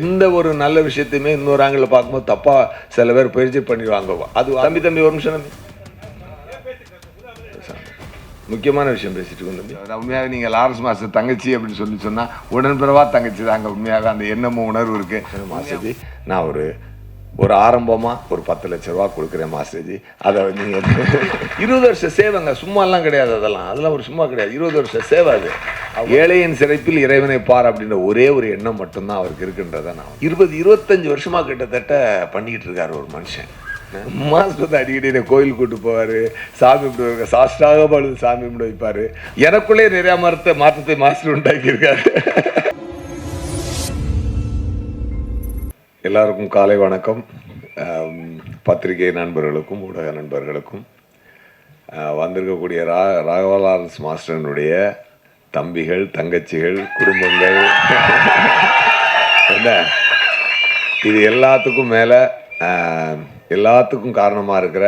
எந்த ஒரு நல்ல விஷயத்தையுமே இன்னொரு ஆங்கிள் பார்க்கும்போது தப்பா சில பேர் பயிற்சி பண்ணிடுவாங்க. அது தம்பி தம்பி ஒரு நிமிஷம் தம்பி. முக்கியமான விஷயம் பேசிட்டு இருக்கோம் உண்மையாக நீங்கள் லாரன்ஸ் மாஸ்டர் தங்கச்சி அப்படின்னு சொல்லி சொன்னால் உடன்பிறவா தங்கச்சி தாங்க உண்மையாக அந்த எண்ணமும் உணர்வு இருக்குது மாஸ்டர்ஜி நான் ஒரு ஒரு ஆரம்பமாக ஒரு பத்து லட்ச ரூபா கொடுக்குறேன் மாஸ்டர்ஜி. அதை நீங்கள் இருபது வருஷம் சேவைங்க சும்மாலாம் கிடையாது அதெல்லாம். அதெல்லாம் ஒரு சும்மா கிடையாது. இருபது வருஷம் சேவை அது. ஏழையின் சிறைப்பில் இறைவனை பார் அப்படின்ற ஒரே ஒரு எண்ணம் மட்டும்தான் அவருக்கு இருக்குன்றதை நான் இருபது இருபத்தஞ்சு வருஷமாக கிட்டத்தட்ட பண்ணிக்கிட்டு இருக்காரு ஒரு மனுஷன். மாஸ்டர் வந்து அடிக்கடி என்னை கோயில் கூட்டு போவார். சாமி கும்பிடுவாங்க சாஸ்டாக பழுது சாமி கும்பிட வைப்பார். எனக்குள்ளே நிறையா மரத்தை மாற்றத்தை மாஸ்டர் உண்டாக்கியிருக்காரு. எல்லாருக்கும் காலை வணக்கம். பத்திரிகை நண்பர்களுக்கும் ஊடக நண்பர்களுக்கும். வந்திருக்கக்கூடிய ரா ராகவலாரன்ஸ் மாஸ்டரனுடைய தம்பிகள் தங்கச்சிகள் குடும்பங்கள். என்ன? இது எல்லாத்துக்கும் மேலே எல்லாத்துக்கும் காரணமாக இருக்கிற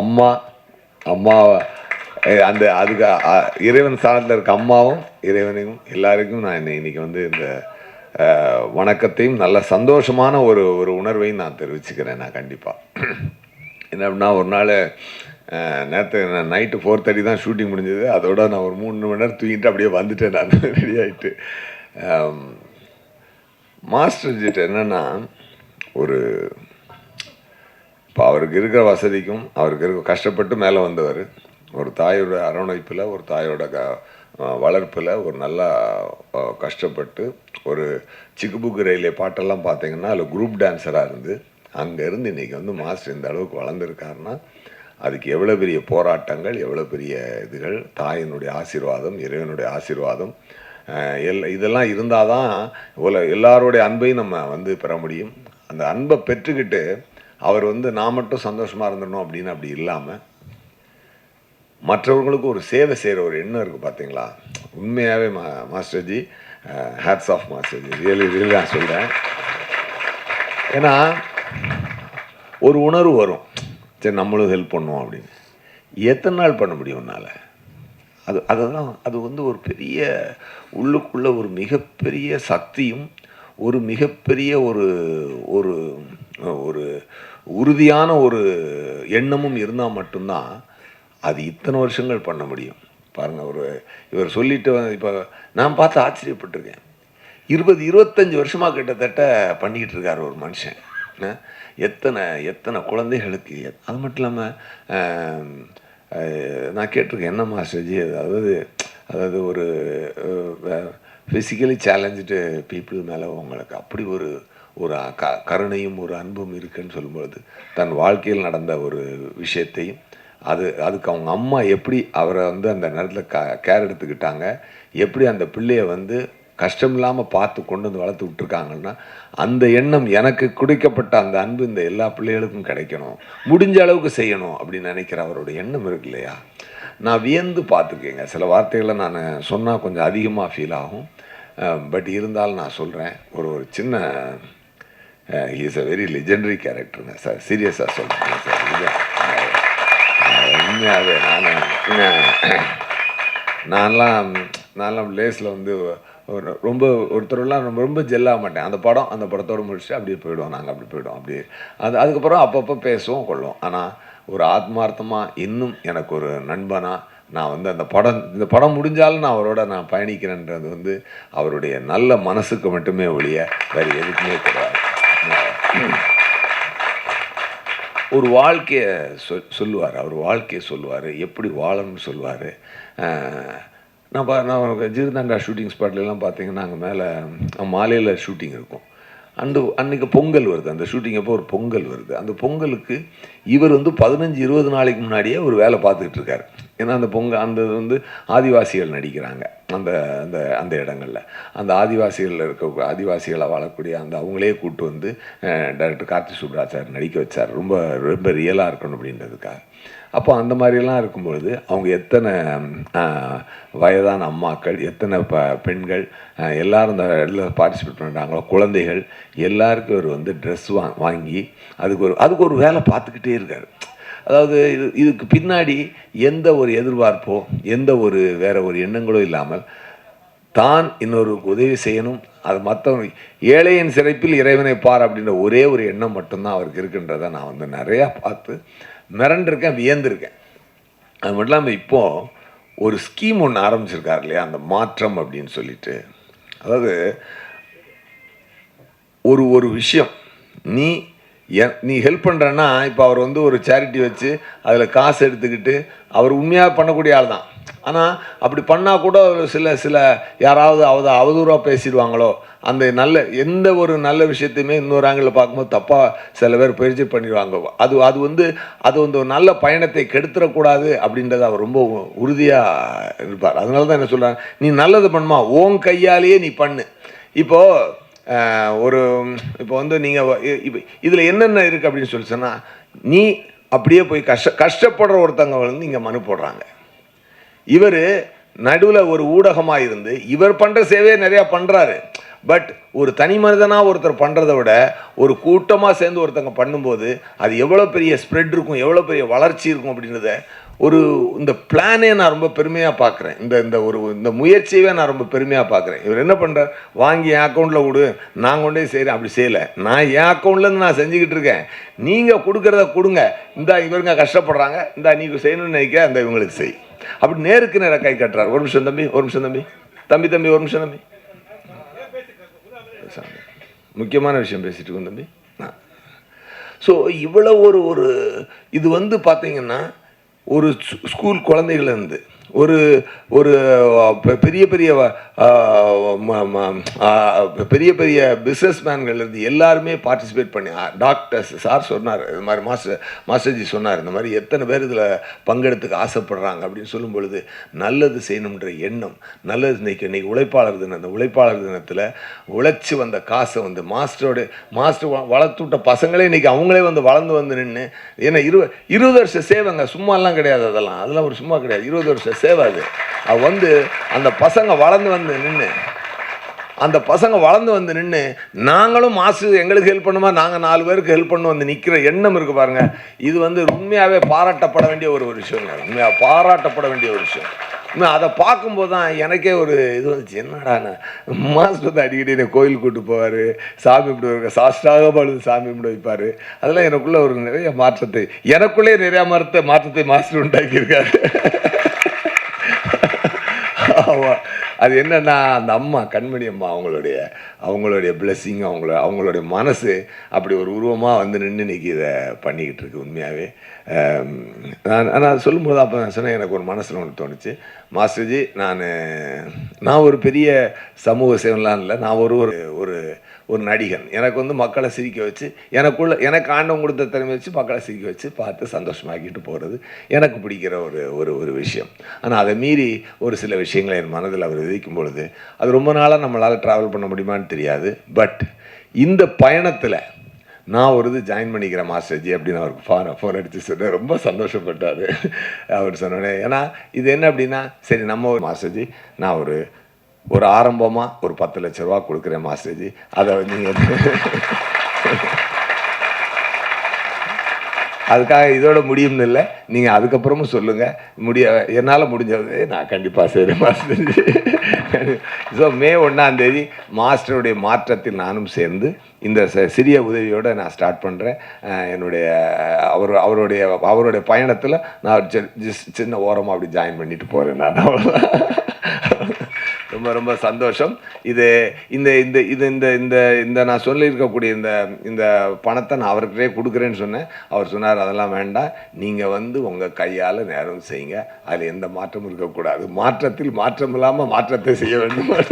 அம்மா அம்மா அந்த அதுக்கு இறைவன் ஸ்தானத்தில் இருக்க அம்மாவும் இறைவனையும் எல்லாருக்கும் நான் இன்னைக்கு வந்து இந்த வணக்கத்தையும் நல்ல சந்தோஷமான ஒரு ஒரு உணர்வையும் நான் தெரிவிச்சுக்கிறேன் நான் கண்டிப்பாக என்ன அப்படின்னா ஒரு நாள் நேற்று நைட்டு ஃபோர் தேர்ட்டி தான் ஷூட்டிங் முடிஞ்சது. அதோட நான் ஒரு மூணு மணி நேரம் தூங்கிட்டு அப்படியே வந்துட்டேன் நான். ரெடி ஆகிட்டு மாஸ்டர் ஜிட்ட என்னென்னா ஒரு இப்போ அவருக்கு இருக்கிற வசதிக்கும் அவருக்கு இருக்க கஷ்டப்பட்டு மேலே வந்தவர். ஒரு தாயோட அரவணைப்பில் ஒரு தாயோட க வளர்ப்பில் ஒரு நல்லா கஷ்டப்பட்டு ஒரு சிக்குபுக்கு ரயிலே பாட்டெல்லாம் பார்த்தீங்கன்னா அதில் குரூப் டான்ஸராக இருந்து அங்கேருந்து இன்றைக்கி வந்து மாஸ்டர் இந்த அளவுக்கு வளர்ந்துருக்காருன்னா அதுக்கு எவ்வளோ பெரிய போராட்டங்கள் எவ்வளோ பெரிய இதுகள் தாயினுடைய ஆசீர்வாதம் இறைவனுடைய ஆசீர்வாதம் எல் இதெல்லாம் இருந்தால் தான் உல எல்லாருடைய அன்பையும் நம்ம வந்து பெற முடியும். அந்த அன்பை பெற்றுக்கிட்டு அவர் வந்து நான் மட்டும் சந்தோஷமாக இருந்துடணும் அப்படின்னு அப்படி இல்லாமல் மற்றவர்களுக்கு ஒரு சேவை செய்கிற ஒரு எண்ணம் இருக்குது பார்த்தீங்களா உண்மையாகவே மா மாஸ்டர்ஜி ஹேட்ஸ் ஆஃப் மாஸ்டர்ஜி ரியலி ரியலி நான் சொல்கிறேன் ஏன்னா ஒரு உணர்வு வரும். சரி நம்மளும் ஹெல்ப் பண்ணுவோம் அப்படின்னு. எத்தனை நாள் பண்ண முடியும் உன்னால்? அது அதுதான் அது வந்து ஒரு பெரிய உள்ளுக்குள்ள ஒரு மிகப்பெரிய சக்தியும் ஒரு மிகப்பெரிய ஒரு ஒரு ஒரு உறுதியான ஒரு எண்ணமும் இருந்தால் மட்டும்தான் அது இத்தனை வருஷங்கள் பண்ண முடியும். பாருங்கள் ஒரு இவர் சொல்லிட்டு இப்போ நான் பார்த்து ஆச்சரியப்பட்டிருக்கேன். இருபது இருபத்தஞ்சி வருஷமாக கிட்டத்தட்ட பண்ணிக்கிட்டு இருக்கார் ஒரு மனுஷன். எத்தனை எத்தனை குழந்தைகளுக்கு அது மட்டும் இல்லாமல் நான் கேட்டிருக்கேன் என்ன மாஸ்டர்ஜி அதாவது அதாவது ஒரு ஃபிசிக்கலி சேலஞ்சு பீப்புள் மேலே உங்களுக்கு அப்படி ஒரு ஒரு க கருணையும் ஒரு அன்பும் இருக்குன்னு சொல்லும்பொழுது தன் வாழ்க்கையில் நடந்த ஒரு விஷயத்தையும் அது அதுக்கு அவங்க அம்மா எப்படி அவரை வந்து அந்த நேரத்தில் க கேர் எடுத்துக்கிட்டாங்க எப்படி அந்த பிள்ளைய வந்து கஷ்டம் இல்லாமல் பார்த்து கொண்டு வந்து வளர்த்து விட்டுருக்காங்கன்னா அந்த எண்ணம் எனக்கு குடிக்கப்பட்ட அந்த அன்பு இந்த எல்லா பிள்ளைகளுக்கும் கிடைக்கணும். முடிஞ்ச அளவுக்கு செய்யணும் அப்படின்னு நினைக்கிற அவரோட எண்ணம் இருக்கு இல்லையா? நான் வியந்து பார்த்துருக்கேங்க சில வார்த்தைகளை நான் சொன்னால் கொஞ்சம் அதிகமாக ஃபீல் ஆகும். பட் இருந்தாலும் நான் சொல்கிறேன் ஒரு ஒரு சின்ன இஸ் அ வெரி லெஜெண்டரி கேரக்டருங்க சார் சீரியஸாக சொல்கிறேன் சார் அது நான் நான்லாம் நான்லாம் லேஸில் வந்து ஒரு ரொம்ப ஒருத்தரெல்லாம் ரொம்ப ரொம்ப ஜெல்லாக மாட்டேன். அந்த படம் அந்த படத்தோடு முடிச்சுட்டு அப்படியே போயிடுவோம். நாங்கள் அப்படி போயிடுவோம். அப்படியே. அது அதுக்கப்புறம் அப்பப்போ பேசுவோம் கொள்வோம் ஆனால் ஒரு ஆத்மார்த்தமாக இன்னும் எனக்கு ஒரு நண்பனாக நான் வந்து அந்த படம் இந்த படம் முடிஞ்சாலும் நான் அவரோட நான் பயணிக்கிறேன்றது வந்து அவருடைய நல்ல மனசுக்கு மட்டுமே ஒழிய வேறு எதுக்குமே கிடையாது. ஒரு வாழ்க்கையை சொ சொல்லுவார். அவர் வாழ்க்கையை சொல்லுவார். எப்படி வாழணும்னு சொல்லுவார். நான் பா நான் ஜீர்தாண்டா ஷூட்டிங் ஸ்பாட்லலாம் பார்த்தீங்கன்னா அங்கே மேலே மாலையில் ஷூட்டிங் இருக்கும். அந்த அன்றைக்கி பொங்கல் வருது. அந்த ஷூட்டிங் அப்போ ஒரு பொங்கல் வருது. அந்த பொங்கலுக்கு இவர் வந்து பதினஞ்சு இருபது நாளைக்கு முன்னாடியே ஒரு வேலை பார்த்துக்கிட்டு இருக்கார். ஏன்னா அந்த பொங்கல் அந்த இது வந்து ஆதிவாசிகள் நடிக்கிறாங்க. அந்த அந்த அந்த இடங்களில். அந்த ஆதிவாசிகளில் இருக்க ஆதிவாசிகளை வாழக்கூடிய அந்த அவங்களே கூட்டு வந்து டைரக்டர் கார்த்தி சுப்ராச்சார் நடிக்க வச்சார். ரொம்ப ரொம்ப ரியலாக இருக்கணும் அப்படின்றதுக்காக. அப்போ அந்த மாதிரிலாம் இருக்கும்பொழுது அவங்க எத்தனை வயதான அம்மாக்கள் எத்தனை ப பெண்கள் எல்லோரும் இந்த இதில் பார்ட்டிசிபேட் பண்ணுறாங்களோ குழந்தைகள் எல்லாருக்கும் அவர் வந்து ட்ரெஸ் வா வாங்கி அதுக்கு ஒரு அதுக்கு ஒரு வேலை பார்த்துக்கிட்டே இருக்கார். அதாவது இது இதுக்கு பின்னாடி எந்த ஒரு எதிர்பார்ப்போ எந்த ஒரு வேற ஒரு எண்ணங்களோ இல்லாமல் தான் இன்னொரு உதவி செய்யணும். அது மற்றவங்க ஏழையின் சிறைப்பில் இறைவனை பார் அப்படின்ற ஒரே ஒரு எண்ணம் மட்டும்தான் அவருக்கு இருக்குன்றதை நான் வந்து நிறையா பார்த்து மிரண்டிருக்கேன் வியந்திருக்கேன். அது மட்டும் இல்லாமல் இப்போது ஒரு ஸ்கீம் ஒன்று ஆரம்பிச்சிருக்காரு இல்லையா? அந்த மாற்றம் அப்படின்னு சொல்லிட்டு. அதாவது ஒரு ஒரு விஷயம் நீ நீ ஹெல்ப் பண்ணுறன்னா இப்போ அவர் வந்து ஒரு சேரிட்டி வச்சு அதில் காசு எடுத்துக்கிட்டு அவர் உண்மையாக பண்ணக்கூடிய ஆள் தான். ஆனால் அப்படி பண்ணால் கூட சில சில யாராவது அவத அவதூறாக பேசிடுவாங்களோ அந்த நல்ல எந்த ஒரு நல்ல விஷயத்தையுமே இன்னொரு ஆங்கிளில் பார்க்கும்போது தப்பாக சில பேர் பயிற்சி பண்ணிடுவாங்க. அது அது வந்து அது வந்து ஒரு நல்ல பயணத்தை கெடுத்துடக்கூடாது அப்படின்றத அவர் ரொம்ப உறுதியாக இருப்பார். அதனால தான் என்ன சொல்கிறாங்க நீ நல்லது பண்ணுமா? ஓன் கையாலேயே நீ பண்ணு. இப்போது ஒரு இப்போ வந்து நீங்கள் இப்போ இதில் என்னென்ன இருக்குது அப்படின்னு சொல்லி சொன்னால் நீ அப்படியே போய் கஷ்ட கஷ்டப்படுற ஒருத்தவங்க வந்து இங்கே மனு போடுறாங்க. இவர் நடுவில் ஒரு ஊடகமாக இருந்து இவர் பண்ணுற சேவையை நிறையா பண்ணுறாரு பட் ஒரு தனி மனிதனாக ஒருத்தர் பண்ணுறதை விட ஒரு கூட்டமாக சேர்ந்து ஒருத்தங்க பண்ணும்போது அது எவ்வளோ பெரிய ஸ்ப்ரெட் இருக்கும் எவ்வளோ பெரிய வளர்ச்சி இருக்கும் அப்படின்றத ஒரு இந்த பிளானே நான் ரொம்ப பெருமையாக பார்க்குறேன் இந்த இந்த ஒரு இந்த முயற்சியவே நான் ரொம்ப பெருமையாக பார்க்குறேன் இவர் என்ன பண்ணுறார் வாங்கி என் அக்கௌண்ட்டில் கொடு. நான் கொண்டே செய்கிறேன் அப்படி செய்யலை. நான் என் அக்கௌண்ட்லேருந்து நான் செஞ்சுக்கிட்டு இருக்கேன். நீங்கள் கொடுக்குறத கொடுங்க. இந்தா இவருங்க கஷ்டப்படுறாங்க. இந்தா நீ செய்யணும்னு நினைக்க அந்த இவங்களுக்கு செய். அப்படி நேருக்கு நேராக கை கட்டுறார். ஒரு நிமிஷம் தம்பி. ஒரு நிமிஷம் தம்பி. தம்பி தம்பி ஒரு நிமிஷம் தம்பி. முக்கியமான விஷயம் பேசிட்டு இருக்கோம் தம்பி. ஸோ இவ்வளோ ஒரு ஒரு இது வந்து பார்த்தீங்கன்னா ஒரு ஸ்கூ- ஸ்கூல் குழந்தைகள்லேருந்து ஒரு ஒரு பெரிய பெரிய பெரிய பெரிய பிஸ்னஸ் மேன்கள்லேருந்து எல்லாருமே பார்ட்டிசிபேட் பண்ணி டாக்டர்ஸ் சார் சொன்னார் இது மாதிரி மாஸ்டர் மாஸ்டர்ஜி சொன்னார் இந்த மாதிரி எத்தனை பேர் இதில் பங்கெடுத்துக்க ஆசைப்படுறாங்க அப்படின்னு சொல்லும் பொழுது நல்லது செய்யணுன்ற எண்ணம் நல்லது இன்னைக்கு இன்றைக்கி உழைப்பாளர் தினம் அந்த உழைப்பாளர் தினத்தில் உழைச்சி வந்த காசை வந்து மாஸ்டரோட மாஸ்டர் வ- வளர்த்து விட்ட பசங்களே இன்றைக்கி அவங்களே வந்து வளர்ந்து வந்து நின்று ஏன்னா இரு இருபது வருஷம் சேவைங்க சும்மாலாம் கிடையாது அதெல்லாம் அதெல்லாம் ஒரு சும்மா கிடையாது இருபது வருஷம் சேவை அது அது வந்து அந்த பசங்க வளர்ந்து வந்து நின்று அந்த பசங்க வளர்ந்து வந்து நின்று நாங்களும் மாசு எங்களுக்கு ஹெல்ப் பண்ணுமா? நாங்கள் நாலு பேருக்கு ஹெல்ப் பண்ண வந்து நிற்கிற எண்ணம் இருக்குது பாருங்க. இது வந்து உண்மையாகவே பாராட்டப்பட வேண்டிய ஒரு ஒரு விஷயங்க. உண்மையாக பாராட்டப்பட வேண்டிய ஒரு விஷயம். அதை பார்க்கும்போது தான் எனக்கே ஒரு இது வந்துச்சு. என்னடா மாஸ்டர் வந்து அடிக்கடி என்னை கோயில் கூட்டு போவார். சாமி இப்படி வருங்க சாஸ்டாக பழுது சாமி இப்படி வைப்பார். அதெல்லாம் எனக்குள்ளே ஒரு நிறைய மாற்றத்தை எனக்குள்ளே நிறையா மாற்றத்தை மாற்றத்தை மாஸ்டர் உண்டாக்கியிருக்காரு. ஆமாம் அது என்னன்னா அந்த அம்மா கண்மணி அம்மா அவங்களுடைய அவங்களுடைய பிளெஸ்ஸிங் அவங்கள அவங்களுடைய மனசு அப்படி ஒரு உருவமாக வந்து நின்று இன்னைக்கு இதை பண்ணிக்கிட்டு இருக்கு உண்மையாகவே நான் நான் சொல்லும்போது அப்போ நான் சொன்னேன் எனக்கு ஒரு மனசில் ஒன்று தோணுச்சு. மாஸ்டர்ஜி நான் நான் ஒரு பெரிய சமூக சேவன்லாம் இல்லை நான் ஒரு ஒரு ஒரு நடிகன். எனக்கு வந்து மக்களை சிரிக்க வச்சு எனக்குள்ள எனக்கு ஆண்டவன் கொடுத்த திறமை வச்சு மக்களை சிரிக்க வச்சு பார்த்து சந்தோஷமாக்கிட்டு போகிறது எனக்கு பிடிக்கிற ஒரு ஒரு ஒரு விஷயம். ஆனால் அதை மீறி ஒரு சில விஷயங்களை என் மனதில் அவர் விதிக்கும் பொழுது அது ரொம்ப நாளாக நம்மளால் ட்ராவல் பண்ண முடியுமான்னு தெரியாது. பட் இந்த பயணத்தில் நான் ஒரு இது ஜாயின் பண்ணிக்கிறேன் மாஸ்டர்ஜி அப்படின்னு அவருக்கு ஃபோன் ஃபோன் அடித்து சொன்னேன் ரொம்ப சந்தோஷப்பட்டார். அவர் சொன்னோடனே ஏன்னா இது என்ன அப்படின்னா சரி நம்ம ஒரு மாஸ்டர்ஜி நான் ஒரு ஒரு ஆரம்பமாக ஒரு பத்து லட்ச ரூபா கொடுக்குறேன் மாஸ்டர்ஜி. அதை நீங்கள் அதுக்காக இதோட முடியும்னு இல்லை. நீங்கள் அதுக்கப்புறமும் சொல்லுங்கள் முடிய என்னால் முடிஞ்சது நான் கண்டிப்பாக செய்கிறேன் மாஸ்டர் ஸோ மே ஒன்றாந்தேதி மாஸ்டருடைய மாற்றத்தில் நானும் சேர்ந்து இந்த ச- சிறிய உதவியோடு நான் ஸ்டார்ட் பண்ணுறேன் என்னுடைய அவர் அவருடைய அவருடைய பயணத்தில் நான் ஜிஸ்- சின்ன ஓரமாக அப்படி ஜாயின் பண்ணிட்டு போகிறேன் நான். அவ்வளவுதான். ரொம்ப ரொம்ப சந்தோஷம். இது இந்த இந்த இது இந்த இந்த இந்த நான் சொல்லியிருக்கக்கூடிய இந்த இந்த பணத்தை நான் அவர்கிட்டே கொடுக்குறேன்னு சொன்னேன். அவர் சொன்னார் அதெல்லாம் வேண்டாம். நீங்கள் வந்து உங்கள் கையால் நேரம் செய்யுங்க. அதில் எந்த மாற்றமும் இருக்கக்கூடாது. மாற்றத்தில் மாற்றம் இல்லாமல் மாற்றத்தை செய்ய வேண்டும்.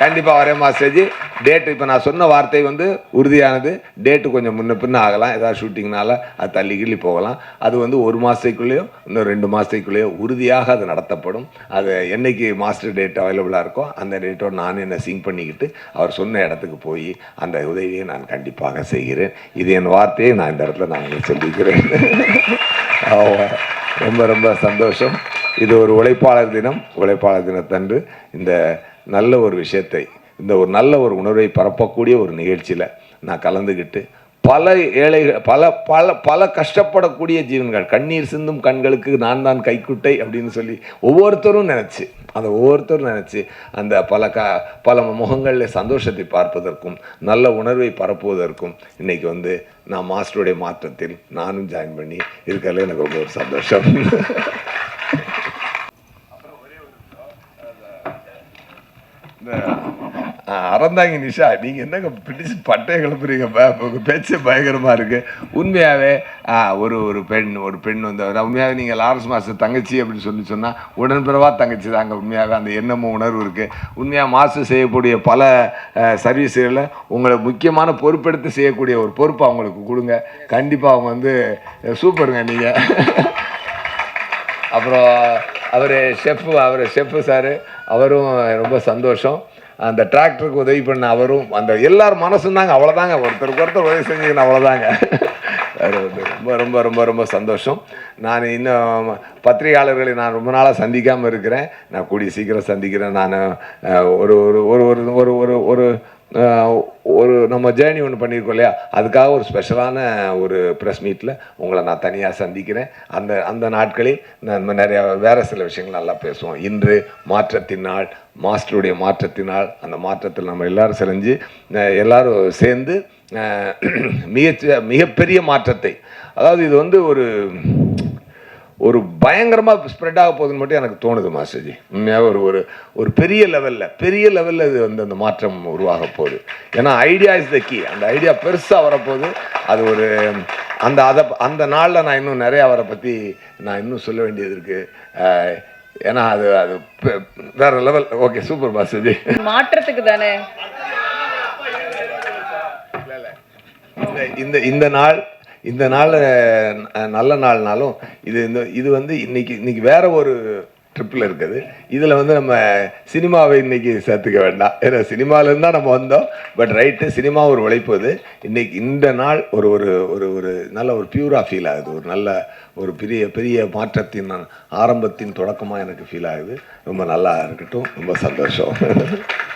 கண்டிப்பாக வரேன் மாஸ்டர்ஜி. டேட்டு இப்போ நான் சொன்ன வார்த்தை வந்து உறுதியானது. டேட்டு கொஞ்சம் முன்ன பின்ன ஆகலாம். ஏதாவது ஷூட்டிங்னால அது தள்ளி கிள்ளி போகலாம். அது வந்து ஒரு மாதத்துக்குள்ளேயோ இன்னும் ரெண்டு மாதத்துக்குள்ளேயோ உறுதியாக அது நடத்தப்படும். அது என்னைக்கு மாஸ்டர் டேட் அவைலபிளாக இருக்கோ அந்த டேட்டோடு நான் என்ன சிங் பண்ணிக்கிட்டு அவர் சொன்ன இடத்துக்கு போய் அந்த உதவியை நான் கண்டிப்பாக செய்கிறேன். இது என் வார்த்தையை நான் இந்த இடத்துல நான் சொல்லிக்கிறேன். ரொம்ப ரொம்ப சந்தோஷம். இது ஒரு உழைப்பாளர் தினம். உழைப்பாளர் தினத்தன்று இந்த நல்ல ஒரு விஷயத்தை இந்த ஒரு நல்ல ஒரு உணர்வை பரப்பக்கூடிய ஒரு நிகழ்ச்சியில் நான் கலந்துக்கிட்டு பல ஏழைகள் பல பல பல கஷ்டப்படக்கூடிய ஜீவன்கள் கண்ணீர் சிந்தும் கண்களுக்கு நான் தான் கைக்குட்டை அப்படின்னு சொல்லி ஒவ்வொருத்தரும் நினச்சி அந்த ஒவ்வொருத்தரும் நினச்சி அந்த பல க பல முகங்களில் சந்தோஷத்தை பார்ப்பதற்கும் நல்ல உணர்வை பரப்புவதற்கும் இன்றைக்கி வந்து நான் மாஸ்டருடைய மாற்றத்தில் நானும் ஜாயின் பண்ணி இருக்கிறதுல எனக்கு ரொம்ப ஒரு சந்தோஷம் இந்த ஆ, அறந்தாங்க நிஷா நீங்கள் என்னங்க பிடிச்சி பட்டையை கிளப்புறீங்க உங்கள் பேச்சு பயங்கரமாக இருக்குது உண்மையாகவே ஒரு ஒரு பெண் ஒரு பெண் வந்து உண்மையாகவே நீங்கள் லாரன்ஸ் மாஸ்டர் தங்கச்சி அப்படின்னு சொல்லி சொன்னால் உடன்பிறவா தங்கச்சி தாங்க உண்மையாகவே அந்த எண்ணமும் உணர்வு இருக்குது உண்மையாக மாஸ்டர் செய்யக்கூடிய பல சர்வீஸுகளில் உங்களை முக்கியமான பொறுப்பெடுத்து செய்யக்கூடிய ஒரு பொறுப்பை அவங்களுக்கு கொடுங்க. கண்டிப்பாக அவங்க வந்து சூப்பருங்க நீங்கள் அப்புறம் அவர் ஷெஃப் அவர் ஷெஃப் சார் அவரும் ரொம்ப சந்தோஷம். அந்த டிராக்டருக்கு உதவி பண்ண அவரும் அந்த எல்லார் மனசும் தாங்க அவ்வளோதாங்க ஒருத்தருக்கு ஒருத்தர் உதவி செஞ்சுக்கணும் அவ்வளோதாங்க ரொம்ப ரொம்ப ரொம்ப ரொம்ப சந்தோஷம். நான் இன்னும் பத்திரிகையாளர்களை நான் ரொம்ப நாளாக சந்திக்காமல் இருக்கிறேன். நான் கூடிய சீக்கிரம் சந்திக்கிறேன். நான் ஒரு ஒரு ஒரு ஒரு ஒரு ஒரு ஒரு நம்ம ஜேர்னி ஒன்று பண்ணியிருக்கோம் இல்லையா? அதுக்காக ஒரு ஸ்பெஷலான ஒரு ப்ரெஸ் மீட்டில் உங்களை நான் தனியாக சந்திக்கிறேன். அந்த அந்த நாட்களில் நம்ம நிறையா வேறு சில விஷயங்கள் நல்லா பேசுவோம். இன்று மாற்றத்தின் நாள் மாஸ்டருடைய மாற்றத்தினால் அந்த மாற்றத்தில் நம்ம எல்லாரும் செஞ்சு எல்லோரும் சேர்ந்து மிகச்ச மிகப்பெரிய மாற்றத்தை. அதாவது இது வந்து ஒரு ஒரு பயங்கரமாக ஸ்ப்ரெட் ஆக போகுதுன்னு மட்டும் எனக்கு தோணுது மாஸ்டர்ஜி. உண்மையாக ஒரு ஒரு ஒரு பெரிய லெவலில் பெரிய லெவலில் இது வந்து அந்த மாற்றம் உருவாக போகுது. ஏன்னா ஐடியா இஸ் த கீ அந்த ஐடியா பெருசாக வரப்போகுது. அது ஒரு அந்த அதை அந்த நாளில் நான் இன்னும் நிறைய அவரை பற்றி நான் இன்னும் சொல்ல வேண்டியது இருக்குது ஏன்னா அது அது வேற லெவல் ஓகே சூப்பர் மாஸ்டர்ஜி. மாற்றத்துக்கு தானே? இந்த இந்த நாள் இந்த நாள் நல்ல நாள்னாலும் இது இந்த இது வந்து இன்னைக்கு இன்னைக்கு வேற ஒரு ட்ரிப்பில் இருக்குது. இதில் வந்து நம்ம சினிமாவை இன்னைக்கு சேர்த்துக்க வேண்டாம். ஏன்னா சினிமாவிலேருந்து தான் நம்ம வந்தோம். பட் ரைட்டு சினிமா ஒரு உழைப்பு அது. இன்னைக்கு இந்த நாள் ஒரு ஒரு ஒரு ஒரு நல்ல ஒரு பியூராக ஃபீல் ஆகுது. ஒரு நல்ல ஒரு பெரிய பெரிய மாற்றத்தின் ஆரம்பத்தின் தொடக்கமாக எனக்கு ஃபீல் ஆகுது. ரொம்ப நல்லா இருக்கட்டும். ரொம்ப சந்தோஷம்.